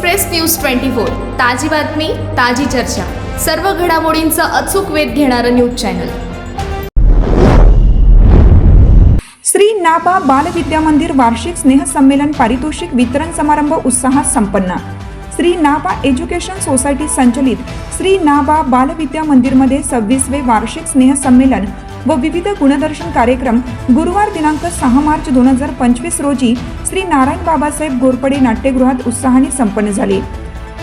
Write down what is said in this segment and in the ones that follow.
Express news twenty four ताजी बातमी ताजी चर्चा. सर्व घडामोडींचा अचूक वेध घेणारं न्यूज चॅनल. श्री नाबा बालविद्या मंदिर वार्षिक स्नेहसंमेलन पारितोषिक वितरण समारंभ उत्साहात संपन्न. श्री नाबा एज्युकेशन सोसायटी संचलित श्री नाबा बालविद्या मंदिरमध्ये सव्वीसवे वार्षिक स्नेहसंमेलन व विविध गुणदर्शन कार्यक्रम गुरुवार दिनांक सहा मार्च दोन हजार पंचवीस रोजी श्री नारायण बाबासाहेब घोरपडे नाट्यगृहात उत्साहाने संपन्न झाले.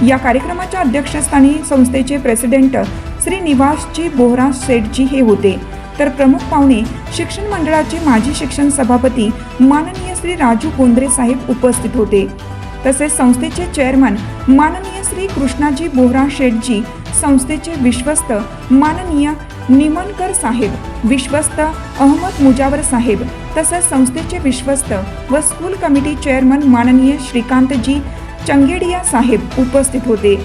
या कार्यक्रमाच्या अध्यक्षस्थानी संस्थेचे प्रेसिडेंट श्री निवासजी बोहरा शेठजी हे होते. तर प्रमुख पाहुणे शिक्षण मंडळाचे माजी शिक्षण सभापती माननीय श्री राजू कोंद्रे साहेब उपस्थित होते. तसेच संस्थेचे चेअरमन माननीय श्री कृष्णाजी बोहरा शेठजी संस्थेचे विश्वस्त माननीय निमनकर साहेब विश्वस्त अहमद मुजावर साहेब तसंच संस्थेचे विश्वस्त व स्कूल कमिटी चेअरमन माननीय श्रीकांतजी चंगेडिया साहेब उपस्थित होते.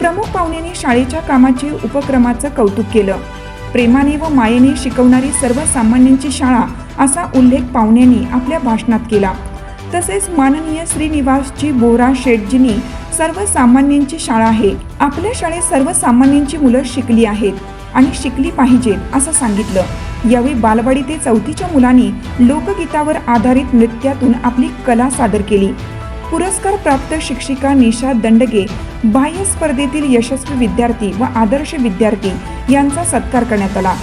प्रमुख पाहुण्यांनी शाळेच्या कामाचे उपक्रमाचं कौतुक केलं. प्रेमाने व मायेने शिकवणारी सर्वसामान्यांची शाळा असा उल्लेख पाहुण्यांनी आपल्या भाषणात केला. तसेच माननीय श्रीनिवासजी बोरा शेठजींनी सर्वसामान्यांची शाळा आहे. आपल्या शाळेत सर्वसामान्यांची मुलं शिकली आहेत. आणि शिकली पाहिजे असं सांगितलं. यावेळी बालवाडी ते चौथीच्या मुलांनी लोकगीतावर आधारित नृत्यातून आपली कला सादर केली. पुरस्कार प्राप्त शिक्षिका निशा दंडगे बाह्य स्पर्धेतील यशस्वी विद्यार्थी व आदर्श विद्यार्थी यांचा सत्कार करण्यात आला.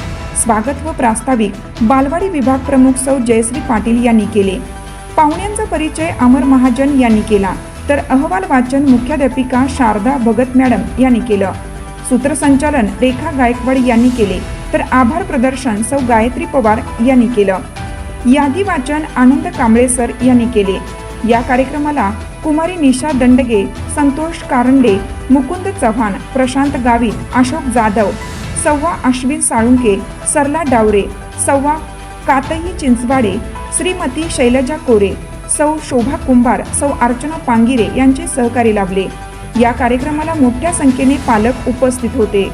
स्वागत व प्रास्ताविक बालवाडी विभाग प्रमुख सौ. जयश्री पाटील यांनी केले. पाहुण्यांचा परिचय अमर महाजन यांनी केला. तर अहवाल वाचन मुख्याध्यापिका शारदा भगत मॅडम यांनी केलं. सूत्रसंचालन रेखा गायकवाड यांनी केले. तर आभार प्रदर्शन सौ गायत्री पवार यांनी केलं. यादी वाचन आनंद कांबळे सर यांनी केले. या कार्यक्रमाला कुमारी निशा दंडगे संतोष कारंडे मुकुंद चव्हाण प्रशांत गावित अशोक जाधव सव्वा अश्विन साळुंके सरला डावरे सव्वा कातई चिंचवाडे श्रीमती शैलजा कोरे सौ शोभा कुंभार सौ अर्चना पांगिरे यांचे सहकारी लाभले. या कार्यक्रमाला मोठ्या संख्येने पालक उपस्थित होते.